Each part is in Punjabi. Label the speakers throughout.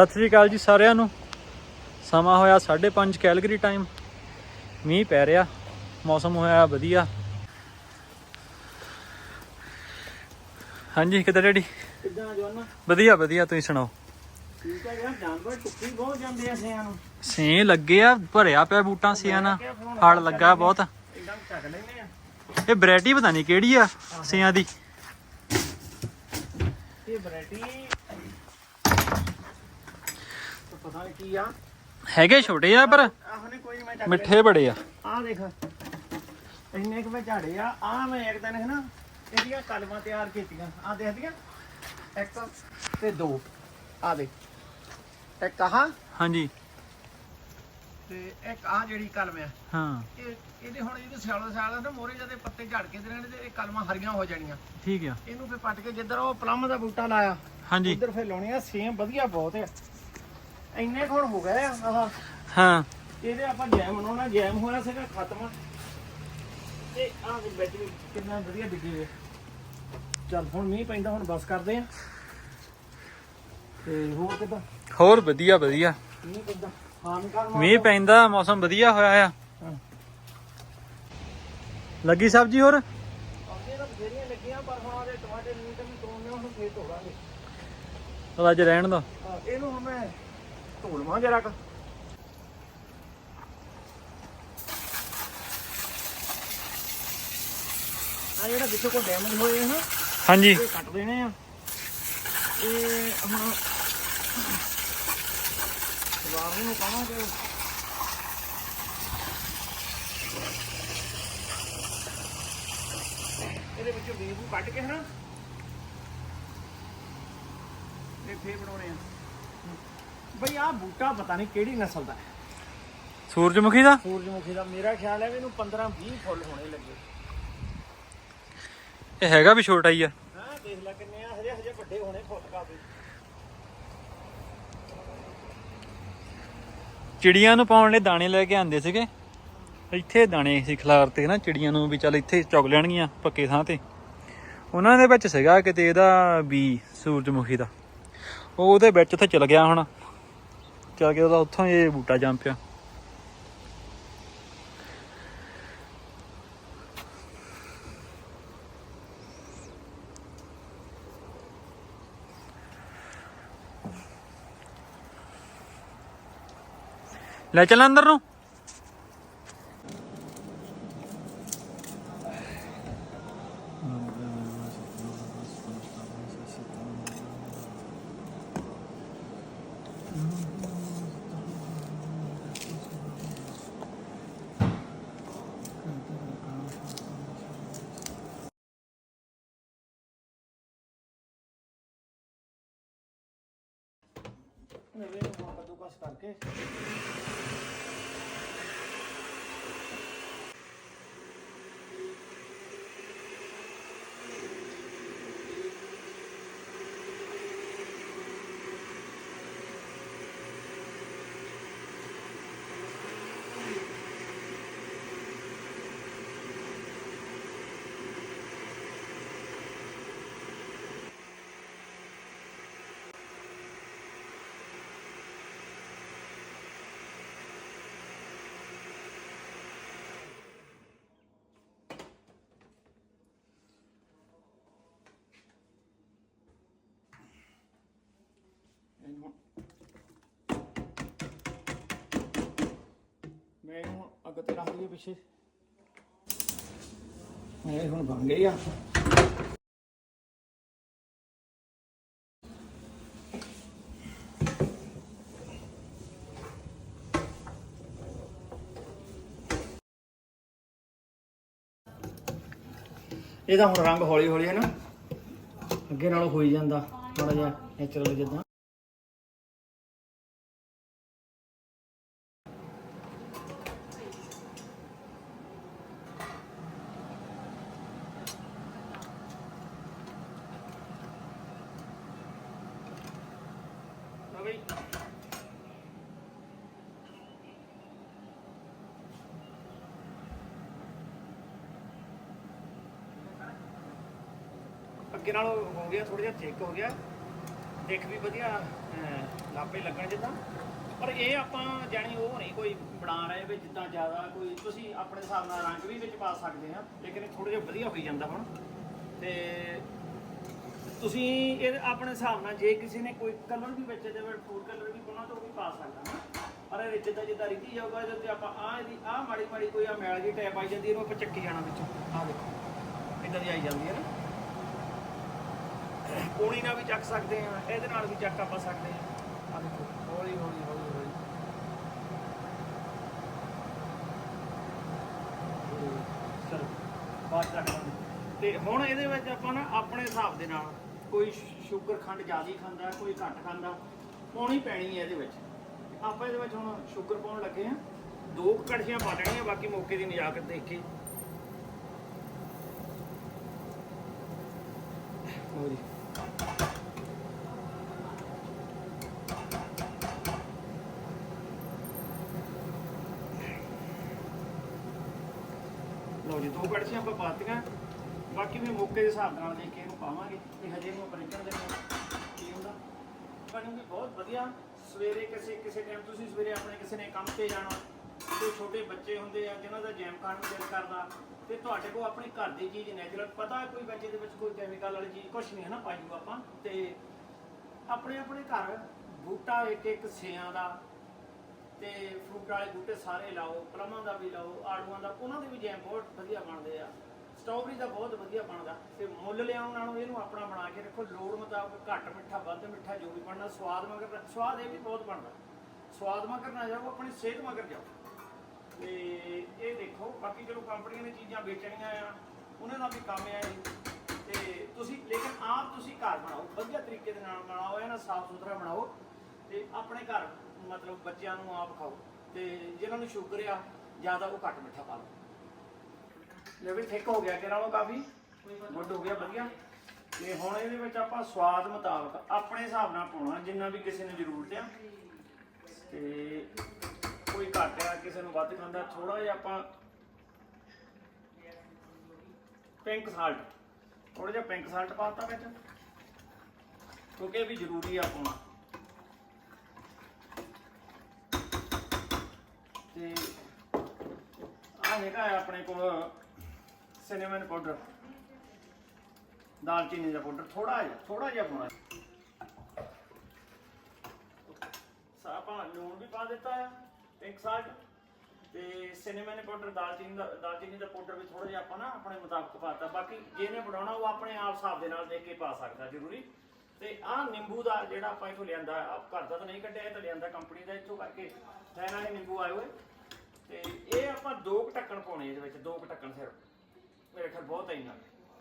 Speaker 1: ਸਤਿ ਸ੍ਰੀ ਅਕਾਲ ਜੀ ਸਾਰਿਆਂ ਨੂੰ। ਸਮਾਂ ਹੋਇਆ 5:30 ਕੈਲਗਰੀ ਟਾਈਮ ਮੀਂਹ ਪੈ ਰਿਹਾ ਮੌਸਮ ਹੋਇਆ ਵਧੀਆ। ਹਾਂਜੀ ਕਿੱਦਾਂ ਡੈਡੀ?
Speaker 2: ਕਿੱਦਾਂ ਜਵਾਨਾ?
Speaker 1: ਵਧੀਆ ਵਧੀਆ ਤੁਸੀਂ ਸੁਣਾਓ?
Speaker 2: ਠੀਕ ਹੈ ਯਾਰ ਜਾਨਵਰ ਟੁੱਕੀ ਬਹੁਤ ਜਾਂਦੇ ਆ ਸਿਆਂ ਨੂੰ।
Speaker 1: ਸੀਂ ਲੱਗੇ ਆ ਭਰਿਆ ਪਿਆ ਬੂਟਾਂ ਸੀਆਂ ਨਾਲ ਫਲ ਲੱਗਾ ਬਹੁਤ।
Speaker 2: ਇਦਾਂ ਚੱਕ ਲੈਨੇ ਆ।
Speaker 1: ਇਹ ਵੈਰਾਈਟੀ ਪਤਾ ਨਹੀਂ ਕਿਹੜੀ ਆ ਸੀਆਂ ਦੀ।
Speaker 2: ਇਹ ਵੈਰਾਈਟੀ ਪਤਾ ਨਹੀਂ ਕੀ ਆ।
Speaker 1: ਹੈਗੇ ਛੋਟੇ ਆ ਪਰ
Speaker 2: ਆਹ ਨੇ ਕੋਈ ਮੈਂ ਚੱਕ
Speaker 1: ਮਿੱਠੇ ਬੜੇ ਆ।
Speaker 2: ਆ ਦੇਖ ਇੰਨੇ ਕੁ ਝਾੜੇ ਆ। ਆ ਮੈਂ ਇੱਕ ਦਿਨ ਹੈ ਨਾ ਇਹਦੀਆਂ ਕਲਮਾਂ ਤਿਆਰ ਕੀਤੀਆਂ। ਆ ਦੇਖਦੀਆਂ ਇੱਕ ਤੇ ਦੋ। ਆ ਦੇ ਇੱਕ ਆਹ
Speaker 1: ਹਾਂਜੀ।
Speaker 2: ਤੇ ਇੱਕ ਆ ਜਿਹੜੀ ਕਲਮ ਆ।
Speaker 1: ਹਾਂ।
Speaker 2: ਇਹ ਇਹਦੇ ਹੁਣ ਇਹਦੇ ਸਿਆਲੋ ਸਿਆਲ ਨਾ ਮੋਰੇ ਜਦੇ ਪੱਤੇ ਝੜ ਕੇ ਰਹਿਣ ਤੇ ਇਹ ਕਲਮਾਂ ਹਰੀਆਂ ਹੋ ਜਾਣੀਆਂ।
Speaker 1: ਠੀਕ ਆ।
Speaker 2: ਇਹਨੂੰ ਫੇ ਪੱਟ ਕੇ ਜਿੱਧਰ ਉਹ ਪਲਮ ਦਾ ਬੂਟਾ ਲਾਇਆ
Speaker 1: ਹਾਂਜੀ।
Speaker 2: ਉਧਰ ਫੇ ਲਾਉਣੀ ਆ। ਸੇਮ ਵਧੀਆ ਬਹੁਤ ਆ। ਇੰਨੇ ਕੁ ਹੁਣ ਹੋ ਗਏ ਆ? ਆਹ
Speaker 1: ਹਾਂ।
Speaker 2: ਇਹਦੇ ਆਪਾਂ ਜੈਮ ਬਣਾਉਣਾ ਜੈਮ ਹੋਇਆ ਸੀਗਾ ਖਤਮ ਤੇ ਆਹ ਦੇ ਵਿੱਚ ਵੀ ਕਿੰਨਾ ਵਧੀਆ ਡਿੱਗੇ ਹੋਏ। ਚੱਲ ਹੁਣ ਮੀਂਹ ਪੈਂਦਾ ਹੁਣ ਬਸ ਕਰਦੇ ਆ। ਤੇ ਹੋਰ ਕਿਦਾਂ?
Speaker 1: ਹੋਰ ਵਧੀਆ ਵਧੀਆ।
Speaker 2: ਮੀਂਹ ਪੈਂਦਾ ਹਾਨਕਾਰ
Speaker 1: ਮੀਂਹ ਪੈਂਦਾ ਮੌਸਮ ਵਧੀਆ ਹੋਇਆ ਆ।
Speaker 2: ਹਾਂ।
Speaker 1: ਲੱਗੀ ਸਬਜ਼ੀ ਹੋਰ?
Speaker 2: ਅੱਗੇ ਤਾਂ ਬਥੇਰੀਆਂ ਲੱਗੀਆਂ ਪਰ ਹੁਣ ਉਹਦੇ ਟਮਾਟਰ ਨਹੀਂ ਤੇ ਤੋੜਨੇ ਹੁਣ ਫੇਰ ਤੋੜਾਂਗੇ।
Speaker 1: ਚਲ ਅੱਜ ਰਹਿਣ ਦੋ।
Speaker 2: ਇਹਨੂੰ ਹੁਣ ਮੈਂ ਧੋ ਲਵਾਂ ਜਰਾ ਕ। ਆ ਜਿਹੜਾ ਵਿੱਚੋਂ ਕੋਈ ਡੈਮੇਜ ਹੋਏ ਹਨ
Speaker 1: ਹਾਂਜੀ।
Speaker 2: ਇਹ ਕੱਟ ਦੇਣੇ ਆ। ਇਹ ਹੁਣ ਸਵਾਰ ਨੂੰ ਕਹਾਂਗੇ ਇਹਦੇ ਵਿੱਚੋਂ ਬੀਜ ਨੂੰ ਕੱਢ ਕੇ ਹਨਾ ਇਹ ਫੇਰ ਬਣਾਉਣੇ ਆ। ਬਈ ਆਹ ਬੂਟਾ ਪਤਾ ਨਹੀਂ ਕਿਹੜੀ ਨਸਲ ਦਾ ਹੈ।
Speaker 1: ਸੂਰਜਮੁਖੀ ਦਾ?
Speaker 2: ਸੂਰਜਮੁਖੀ ਦਾ। ਮੇਰਾ ਖਿਆਲ ਹੈ ਵੀ ਇਹਨੂੰ 15 20 ਫੁੱਲ ਹੋਣੇ ਲੱਗੇ।
Speaker 1: ਇਹ ਹੈਗਾ ਵੀ ਛੋਟਾ ਹੀ ਆ।
Speaker 2: ਹਾਂ ਦੇਖ ਲੈ ਕਿੰਨੇ ਆ ਹਜੇ ਹਜੇ ਵੱਡੇ ਹੋਣੇ ਫੁੱਲ ਕਾਫੀ।
Speaker 1: ਚਿੜੀਆਂ ਨੂੰ ਪਾਉਣ ਲਈ ਦਾਣੇ ਲੈ ਕੇ ਆਂਦੇ ਸੀਗੇ। ਇੱਥੇ ਦਾਣੇ ਸੀ ਖਿਲਾਰਤੇ ਨਾ ਚਿੜੀਆਂ ਨੂੰ ਵੀ ਚੱਲ ਇੱਥੇ ਚੁਗ ਲੈਣਗੀਆਂ ਪੱਕੇ ਥਾਂ ਤੇ। ਉਹਨਾਂ ਦੇ ਵਿੱਚ ਸੀਗਾ ਕਿਤੇ ਇਹਦਾ ਵੀ ਸੂਰਜਮੁਖੀ ਦਾ। ਉਹ ਉਹਦੇ ਵਿੱਚ ਉੱਥੇ ਚਲ ਗਿਆ ਹੁਣ। ਚਲ ਗਿਆ ਉਹਦਾ ਉੱਥੋਂ ਇਹ ਬੂਟਾ ਜੰਮ ਪਿਆ। ਲੈ ਚੱਲ ਅੰਦਰ ਨੂੰ।
Speaker 2: ਨਵੇਂ ਨੂੰ ਹੁਣ ਕੱਦੂਕਸ ਕਰਕੇ ਇਹਨੂੰ ਮੈਂ ਇਹਨੂੰ ਅੱਗ ਤੇ ਰੱਖ ਲਈਏ ਪਿੱਛੇ। ਇਹ ਹੁਣ ਬਣ ਗਈ ਆ। ਇਹਦਾ ਹੁਣ ਰੰਗ ਹੌਲੀ ਹੌਲੀ ਹੈ ਨਾ ਅੱਗੇ ਨਾਲੋਂ ਹੋਈ ਜਾਂਦਾ ਥੋੜਾ ਜਿਹਾ ਨੇਚਰਲ ਜਿੱਦਾਂ ਲਓ ਬਈ ਅੱਗੇ ਨਾਲੋਂ ਹੋ ਗਿਆ ਥੋੜਾ ਜਿਹਾ ਥਿਕ ਹੋ ਗਿਆ। ਦੇਖ ਵੀ ਵਧੀਆ ਅਹ, ਲਾਪੇ ਲੱਗਣ ਜਿੱਦਾਂ। ਪਰ ਇਹ ਆਪਾਂ ਜਾਣੀ ਉਹ ਨਹੀਂ ਕੋਈ ਬਣਾ ਰਹੇ ਵੀ ਜਿੱਦਾਂ ਜ਼ਿਆਦਾ ਕੋਈ ਤੁਸੀਂ ਆਪਣੇ ਹਿਸਾਬ ਨਾਲ ਰੰਗ ਵੀ ਵਿੱਚ ਪਾ ਸਕਦੇ ਆ ਲੇਕਿਨ ਥੋੜਾ ਜਿਹਾ ਵਧੀਆ ਹੋਈ ਜਾਂਦਾ ਹੁਣ। ਤੇ ਤੁਸੀਂ ਇਹ ਆਪਣੇ ਹਿਸਾਬ ਨਾਲ ਜੇ ਕਿਸੇ ਨੇ ਕੋਈ ਕਲਰ ਵੀ ਵਿੱਚ ਜਿਵੇਂ ਫੂਡ ਕਲਰ ਵੀ ਪਾਉਣਾ ਤਾਂ ਉਹ ਵੀ ਪਾ ਸਕਦਾ ਨਾ ਪਰ ਇਹ ਜਿੱਦਾਂ ਜਿੱਦਾਂ ਰੀਤੀ ਜਾਊਗਾ ਇਹਦੇ ਤੇ ਆਪਾਂ ਆ ਇਹਦੀ ਆ ਮਾੜੀ ਮਾੜੀ ਕੋਈ ਆ ਮੈਲ ਜੀ ਟੈਪ ਆਈ ਜਾਂਦੀ ਇਹਨੂੰ ਆਪਾਂ ਚੱਕੀ ਜਾਣਾ ਵਿੱਚੋਂ। ਆ ਦੇਖੋ ਇਦਾਂ ਦੀ ਆਈ ਜਾਂਦੀ ਹੈ ਨਾ। ਪੂਣੀ ਨਾਲ ਵੀ ਚੱਕ ਸਕਦੇ ਆ ਇਹਦੇ ਨਾਲ ਵੀ ਚੱਕ ਆਪਾਂ ਸਕਦੇ ਆ ਆ ਦੇਖੋ, ਹੌਲੀ ਹੌਲੀ ਹੌਲੀ ਹੌਲੀ। ਚਲੋ, ਬਾਅਦ ਚ ਲਾਂਗੇ। ਤੇ ਹੁਣ ਇਹਦੇ ਵਿੱਚ ਆਪਾਂ ਨਾ ਆਪਣੇ ਹਿਸਾਬ ਦੇ ਨਾਲ ਕੋਈ ਸ਼ੂਗਰ ਖੰਡ ਜ਼ਿਆਦਾ ਖਾਂਦਾ, ਕੋਈ ਘੱਟ ਖਾਂਦਾ, ਪਾਉਣੀ ਪੈਣੀ ਹੈ ਇਹਦੇ ਵਿੱਚ। ਆਪਾਂ ਇਹਦੇ ਵਿੱਚ ਹੁਣ ਸ਼ੂਗਰ ਪਾਉਣ ਲੱਗੇ ਆ ਦੋ ਕੁ ਕੜਛੀਆਂ ਪਾ ਲੈਣੀਆਂ, ਬਾਕੀ ਮੌਕੇ ਦੀ ਨਜ਼ਾਕਤ ਦੇਖ ਕੇ। ਲਓ ਜੀ ਲਓ ਦੋ ਕੜਛੀਆਂ ਆਪਾਂ ਪਾਤੀਆਂ। ਬਾਕੀ ਵੀ ਮੌਕੇ ਦੇ ਹਿਸਾਬ ਨਾਲ ਦੇਖ ਕੇ ਇਹਨੂੰ ਪਾਵਾਂਗੇ। ਤੇ ਹਜੇ ਨੂੰ ਬ੍ਰੇਕਰ ਦੇ ਕੀ ਹੁੰਦਾ? ਬਣੂਗੀ ਬਹੁਤ ਵਧੀਆ। ਸਵੇਰੇ ਕਿਸੇ ਕਿਸੇ ਟਾਈਮ ਤੁਸੀਂ ਸਵੇਰੇ ਆਪਣੇ ਕਿਸੇ ਨੇ ਕੰਮ ਤੇ ਜਾਣਾ, ਕੋਈ ਛੋਟੇ ਬੱਚੇ ਹੁੰਦੇ ਆ, ਜਿਨ੍ਹਾਂ ਦਾ ਜੈਮ ਖਾਣ ਨੂੰ ਦਿਲ ਕਰਦਾ, ਤੇ ਤੁਹਾਡੇ ਕੋਲ ਆਪਣੀ ਘਰ ਦੀ ਚੀਜ਼ ਨੈਚੁਰਲ ਪਤਾ ਕੋਈ ਬੱਚੇ ਦੇ ਵਿੱਚ ਕੋਈ ਕੈਮੀਕਲ ਵਾਲੀ ਚੀਜ਼ ਕੁਝ ਨਹੀਂ ਹੈ ਨਾ ਪਾਈਓ ਆਪਾਂ, ਤੇ ਆਪਣੇ ਆਪਣੇ ਘਰ ਬੂਟਾ ਇੱਕ ਇੱਕ ਸਿਆਂ ਦਾ ਤੇ ਫਰੂਟ ਵਾਲੇ ਬੂਟੇ ਸਾਰੇ ਲਾਓ, ਪਲਮਾਂ ਦਾ ਵੀ ਲਾਓ, ਆੜੂਆਂ ਦਾ, ਉਹਨਾਂ ਦੇ ਵੀ ਜੈਮ ਬਹੁਤ ਵਧੀਆ ਬਣਦੇ ਆ। ਸਟ੍ਰਾਬੇਰੀ ਦਾ ਬਹੁਤ ਵਧੀਆ ਬਣਦਾ। ਤੇ ਮੁੱਲ ਲਿਆਉਣ ਨਾਲੋਂ ਇਹਨੂੰ ਆਪਣਾ ਬਣਾ ਕੇ ਰੱਖੋ। ਲੋੜ ਮੁਤਾਬਕ ਘੱਟ ਮਿੱਠਾ, ਵੱਧ ਮਿੱਠਾ ਜੋ ਵੀ ਬਣਨਾ, ਸਵਾਦ ਮਗਰ, ਸਵਾਦ ਇਹ ਵੀ ਬਹੁਤ ਬਣਦਾ। ਸਵਾਦ ਮਗਰ ਨਾ ਜਾਓ, ਆਪਣੀ ਸਿਹਤ ਮਗਰ ਜਾਓ। ਤੇ ਇਹ ਦੇਖੋ, ਬਾਕੀ ਚਲੋ ਕੰਪਨੀਆਂ ਨੇ ਚੀਜ਼ਾਂ ਵੇਚਣੀਆਂ ਆ, ਉਹਨਾਂ ਦਾ ਵੀ ਕੰਮ ਆ ਇਹ। ਤੇ ਤੁਸੀਂ, ਲੇਕਿਨ ਆਪ ਤੁਸੀਂ ਘਰ ਬਣਾਓ, ਵਧੀਆ ਤਰੀਕੇ ਦੇ ਨਾਲ ਬਣਾਓ ਇਹਨਾਂ ਸਾਫ਼ ਸੁਥਰਾ ਬਣਾਓ। ਤੇ ਆਪਣੇ ਘਰ ਮਤਲਬ ਬੱਚਿਆਂ ਨੂੰ ਆਪ ਖਾਓ ਤੇ ਜਿਹਨਾਂ ਨੂੰ ਸ਼ੂਗਰ ਆ, ਜ਼ਿਆਦਾ ਉਹ ਘੱਟ ਮਿੱਠਾ ਪਾ ਲਓ। ਲੈ ਵੀ ਥਿਕ ਹੋ ਗਿਆ ਕਿ ਨਾਲੋਂ ਕਾਫੀ? ਗੁੱਡ ਹੋ ਗਿਆ, ਵਧੀਆ। ਤੇ ਹੁਣ ਇਹਦੇ ਵਿੱਚ ਆਪਾਂ ਸਵਾਦ ਮੁਤਾਬਕ ਆਪਣੇ ਹਿਸਾਬ ਨਾਲ ਪਾਉਣਾ, ਜਿੰਨਾ ਵੀ ਕਿਸੇ ਨੂੰ ਜ਼ਰੂਰਤ ਆ। ਤੇ ਕੋਈ ਘੱਟ ਆ, ਕਿਸੇ ਨੂੰ ਵੱਧ ਖਾਂਦਾ ਥੋੜਾ ਜਿਹਾ ਆਪਾਂ ਪਿੰਕ ਸਾਲਟ ਥੋੜਾ ਜਿਹਾ ਪਿੰਕ ਸਾਲਟ ਪਾਤਾ ਵਿੱਚ। ਕਿਉਂਕਿ ਇਹ ਵੀ ਜ਼ਰੂਰੀ ਆ ਪਾਉਣਾ। ਤੇ ਆ ਹੈਗਾ ਹੈ ਆਪਣੇ ਕੋਲ ਸਿਨੇਮਨ ਪਾਊਡਰ ਦਾਲਚੀਨੀ ਦਾ ਪਾਊਡਰ ਥੋੜਾ ਜਿਹਾ ਥੋੜਾ ਜਿਹਾ ਪਾਉਣਾ। ਸਾ ਲੂਣ ਵੀ ਪਾ ਦਿੱਤਾ ਆ ਪਿੰਕ ਸਾਲਟ ਤੇ ਸਿਨੇਮਨ ਪਾਊਡਰ ਦਾਲਚੀਨੀ ਦਾ ਦਾਲਚੀਨੀ ਦਾ ਪਾਊਡਰ ਵੀ ਥੋੜਾ ਜਿਹਾ ਆਪਾਂ ਨਾ ਆਪਣੇ ਮੁਤਾਬਕ ਪਾਤਾ। ਬਾਕੀ ਜਿਹਨੇ ਬਣਾਉਣਾ ਉਹ ਆਪਣੇ ਆਪ ਹਿਸਾਬ ਦੇ ਨਾਲ ਦੇਖ ਕੇ ਪਾ ਸਕਦਾ, ਜ਼ਰੂਰੀ। ਤੇ ਆਹ ਨਿੰਬੂ ਦਾ ਜਿਹੜਾ ਆਪਾਂ ਇਥੋਂ ਲਿਆਂਦਾ ਆਪ ਘਰ ਦਾ ਤਾਂ ਨਹੀਂ ਕੱਢਿਆ, ਇਹ ਤਾਂ ਲਿਆਂਦਾ ਕੰਪਨੀ ਦਾ ਇਥੋਂ ਕਰਕੇ। ਫੈਨ ਵਾਲੇ ਨਿੰਬੂ ਆਏ ਹੋਏ। ਤੇ ਇਹ ਆਪਾਂ ਦੋ ਕੁ ਢੱਕਣ ਪਾਉਣੇ ਇਹਦੇ ਵਿੱਚ, ਦੋ ਕੁ ਢੱਕਣ ਸਿਰਫ। ਮੇਰੇ ਖਿਆਲ ਬਹੁਤ ਹੈ ਇੰਨਾ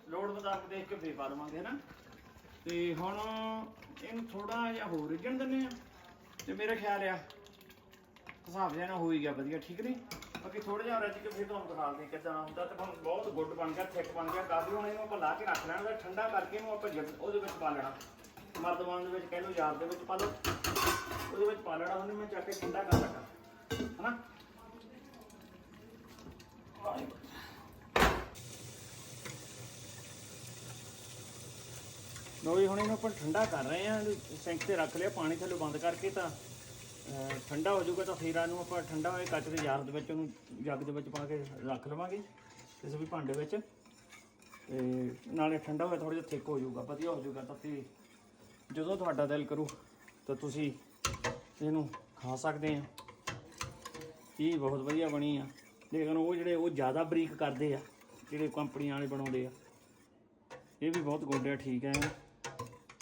Speaker 2: ਲੋੜ ਮੁਤਾਬਕ ਦੇਖ ਕੇ ਫੇਰ ਪਾ ਦੇਵਾਂਗੇ ਨਾ? ਤੇ ਹੁਣ ਇਹਨੂੰ ਥੋੜਾ ਜਿਹਾ ਹੋਰ ਰਿੱਝਣ ਦਿੰਦੇ ਆ ਤੇ ਮੇਰੇ ਖਿਆਲ ਆ, ਹਿਸਾਬ ਜਿਹਾ ਨਾ ਹੋ ਹੀ ਗਿਆ, ਵਧੀਆ, ਠੀਕ ਨਹੀਂ? ਬਾਕੀ ਥੋੜਾ ਜਿਹਾ ਰੱਜ ਕੇ ਫਿਰ ਤੁਹਾਨੂੰ ਦਿਖਾ ਦੇ ਕਿਦਾਂ ਹੁੰਦਾ ਤੇ ਹੁਣ ਬਹੁਤ ਗੁੱਡ ਬਣ ਗਿਆ, ਥਿਕ ਬਣ ਗਿਆ। ਕਾਫੀ ਹੁਣ ਇਹਨੂੰ ਆਪਾਂ ਲਾ ਕੇ ਰੱਖ ਲੈਣਾ ਤੇ ਠੰਡਾ ਕਰਕੇ ਇਹਨੂੰ ਆਪਾਂ ਉਹਦੇ ਵਿੱਚ ਪਾ ਲੈਣਾ। ਮਰਦਵਾਨ ਦੇ ਵਿੱਚ ਕਹਿ ਲਓ ਯਾਰ ਦੇ ਵਿੱਚ ਪਾ ਲਓ। ਉਹਦੇ ਵਿੱਚ ਪਾ ਲੈਣਾ, ਉਹਨੇ ਮੈਂ ਚੱਕ ਕੇ ਠੰਡਾ ਕਰ ਲੱਗਾ ਹਨਾ ਲੋ ਹੁਣ ਇਹਨੂੰ ਆਪਾਂ ਠੰਡਾ ਕਰ ਰਹੇ ਹਾਂ। ਸਿੰਕ ਤੇ ਰੱਖ ਲਿਆ, ਪਾਣੀ ਥੱਲੇ ਬੰਦ ਕਰਕੇ ਤਾਂ ਠੰਡਾ ਹੋ ਜਾਊਗਾ ਤਾਂ ਫਿਰ ਇਹਨੂੰ ਆਪਾਂ ਠੰਡਾ ਹੋਏ ਕੱਚ ਦੇ ਜਾਰ ਦੇ ਵਿੱਚ ਉਹਨੂੰ ਜੱਗ ਦੇ ਵਿੱਚ ਪਾ ਕੇ ਰੱਖ ਲਵਾਂਗੇ ਕਿਸੇ ਵੀ ਭਾਂਡੇ ਵਿੱਚ। ਤੇ ਨਾਲੇ ਠੰਡਾ ਹੋਇਆ ਥੋੜਾ ਜਿਹਾ ਥਿਕ ਹੋ ਜਾਊਗਾ, ਵਧੀਆ ਹੋ ਜਾਊਗਾ ਤਾਂ ਫਿਰ ਜਦੋਂ ਤੁਹਾਡਾ ਦਿਲ ਕਰੂ ਤਾਂ ਤੁਸੀਂ ਇਹਨੂੰ ਖਾ ਸਕਦੇ ਆ ਇਹ ਬਹੁਤ ਵਧੀਆ ਬਣੀ ਆ। ਲੇਕਿਨ ਉਹ ਜਿਹੜੇ ਉਹ ਜ਼ਿਆਦਾ ਬਰੀਕ ਕਰਦੇ ਆ, ਜਿਹੜੇ ਕੰਪਨੀਆਂ ਵਾਲੇ ਬਣਾਉਂਦੇ ਆ, ਇਹ ਵੀ ਬਹੁਤ ਗੁੱਡ ਆ, ਠੀਕ ਹੈ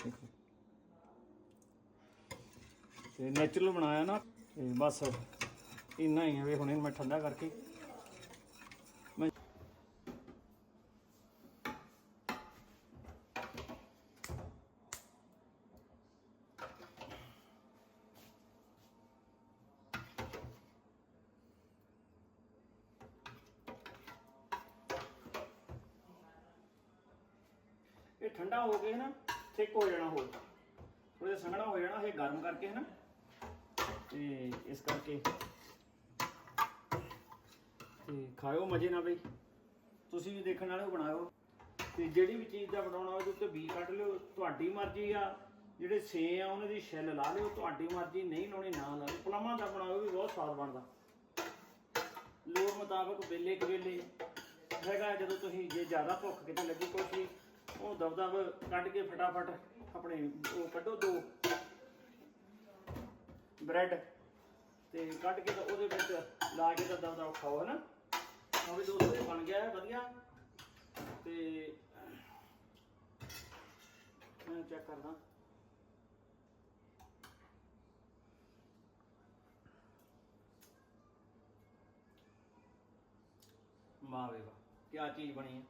Speaker 2: ਦੇਖੋ। ਤੇ ਨੈਚੁਰਲ ਬਣਾਇਆ ਨਾ, ਤੇ ਬਸ ਇੰਨਾ ਹੀ ਹੈ ਵੀ ਹੁਣ ਇਹਨੂੰ ਮੈਂ ਠੰਡਾ ਕਰਕੇ ਠੰਡਾ ਹੋ ਕੇ ਨਾ ਥਿਕ ਹੋ ਜਾਣਾ ਹੋਰ ਥੋੜਾ ਜਿਹਾ ਸੰਘਣਾ ਹੋ ਜਾਣਾ, ਇਹ ਗਰਮ ਕਰਕੇ ਹੈ ਨਾ। ਤੇ ਇਸ ਕਰਕੇ ਤੇ ਖਾਓ ਮਜੇ ਨਾਲ ਬਈ। ਤੁਸੀਂ ਵੀ ਦੇਖਣ ਵਾਲੇ ਹੋ, ਬਣਾਇਓ। ਤੇ ਜਿਹੜੀ ਵੀ ਚੀਜ਼ ਦਾ ਬਣਾਉਣਾ ਉਹਦੇ ਉੱਤੇ ਬੀ ਕੱਢ ਲਿਓ, ਤੁਹਾਡੀ ਮਰਜ਼ੀ ਆ। ਜਿਹੜੇ ਸੇ ਆ, ਉਹਨਾਂ ਦੀ ਛਿੱਲ ਲਾ ਲਿਓ, ਤੁਹਾਡੀ ਮਰਜ਼ੀ, ਨਹੀਂ ਲਾਉਣੀ, ਨਾ ਲਾ ਲਿਓ ਪਲਾਮਾਂ ਦਾ ਬਣਾਓ ਵੀ ਬਹੁਤ ਸਵਾਦ ਬਣਦਾ। ਲੋੜ ਮੁਤਾਬਕ ਵੇਲੇ ਕਵੇਲੇ ਹੈਗਾ ਜਦੋਂ ਤੁਸੀਂ, ਜੇ ਜ਼ਿਆਦਾ ਭੁੱਖ ਕਿਤੇ ਲੱਗੀ ਕੁਛ ਉਹ ਦਬਦਬ ਕੱਢ ਕੇ ਫਟਾਫਟ ਆਪਣੇ ਉਹ ਕੱਢੋ ਦੋ ਬ੍ਰੈਡ ਤੇ ਕੱਢ ਕੇ ਤਾਂ ਉਹਦੇ ਵਿੱਚ ਲਾ ਕੇ ਤਾਂ ਦਬਦਬ ਖਾਓ ਹਨਾ? ਉਹ ਵੀ ਦੋਸਤੋ ਇਹ ਬਣ ਗਿਆ ਹੈ ਵਧੀਆ। ਤੇ ਮੈਂ ਚੈੱਕ ਕਰਦਾ। ਵਾਹ ਵੇ ਵਾਹ ਕੀ ਚੀਜ਼ ਬਣੀ ਹੈ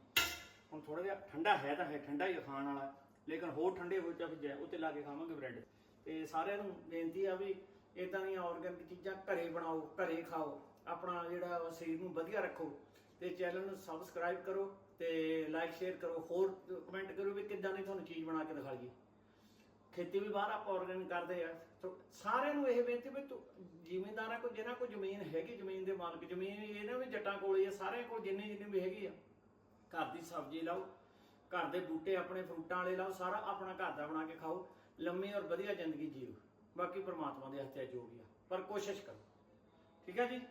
Speaker 2: ਹੁਣ ਥੋੜਾ ਜਿਹਾ ਠੰਡਾ ਹੈ ਤਾਂ ਹੈ, ਠੰਡਾ ਹੀ ਖਾਣ ਵਾਲਾ। ਲੇਕਿਨ ਹੋਰ ਠੰਡੇ ਹੋ ਤਾਂ ਫਿਰ ਉੱਤੇ ਲਾ ਕੇ ਖਾਵਾਂਗੇ ਬ੍ਰੈਡ। ਤੇ ਸਾਰਿਆਂ ਨੂੰ ਬੇਨਤੀ ਆ ਵੀ ਇਦਾਂ ਦੀਆਂ ਆਰਗੈਨਿਕ ਚੀਜ਼ਾਂ ਘਰੇ ਬਣਾਓ, ਘਰੇ ਖਾਓ। ਆਪਣਾ ਜਿਹੜਾ ਵਾ ਸਰੀਰ ਨੂੰ ਵਧੀਆ ਰੱਖੋ। ਤੇ ਚੈਨਲ ਨੂੰ ਸਬਸਕ੍ਰਾਈਬ ਕਰੋ ਤੇ ਲਾਈਕ ਸ਼ੇਅਰ ਕਰੋ। ਹੋਰ ਕਮੈਂਟ ਕਰੋ ਵੀ ਕਿੱਦਾਂ ਦੀ ਤੁਹਾਨੂੰ ਚੀਜ਼ ਬਣਾ ਕੇ ਦਿਖਾਈਏ ਖੇਤੀ ਵੀ ਬਾਹਰ ਆਪਾਂ ਆਰਗੈਨਿਕ ਕਰਦੇ ਆ। ਸਾਰਿਆਂ ਨੂੰ ਇਹ ਬੇਨਤੀ ਵੀ ਤੂੰ ਜ਼ਿਮੀਂਦਾਰਾਂ ਕੋਲ ਜਿਹਨਾਂ ਕੋਲ ਜ਼ਮੀਨ ਹੈਗੀ, ਜ਼ਮੀਨ ਦੇ ਮਾਲਕ, ਜ਼ਮੀਨ ਇਹਨਾਂ ਵੀ ਜੱਟਾਂ ਕੋਲ ਹੀ ਆ ਸਾਰਿਆਂ ਕੋਲ ਜਿੰਨੇ ਜਿੰਨੇ ਵੀ ਹੈਗੀ ਆ ਘਰ ਦੀ ਸਬਜ਼ੀ ਲਾਓ, ਘਰ ਦੇ ਬੂਟੇ ਆਪਣੇ ਫਰੂਟਾਂ ਵਾਲੇ ਲਾਓ, ਸਾਰਾ ਆਪਣਾ ਘਰ ਦਾ ਬਣਾ ਕੇ ਖਾਓ, ਲੰਮੀ ਔਰ ਵਧੀਆ ਜ਼ਿੰਦਗੀ ਜੀਓ। ਬਾਕੀ ਪਰਮਾਤਮਾ ਦੇ ਹੱਥ 'ਚ ਜੋ ਵੀ ਆ ਪਰ ਕੋਸ਼ਿਸ਼ ਕਰੋ। ਠੀਕ ਹੈ ਜੀ?